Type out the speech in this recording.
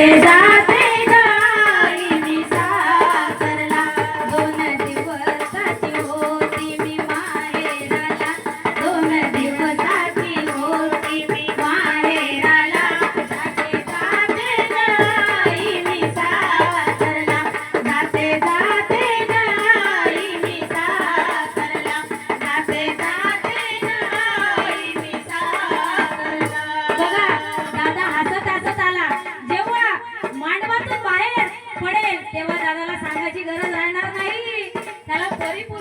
Exactly. तेव्हा दादाला सांगायची गरज राहणार नाही. त्याला परिपूर्ण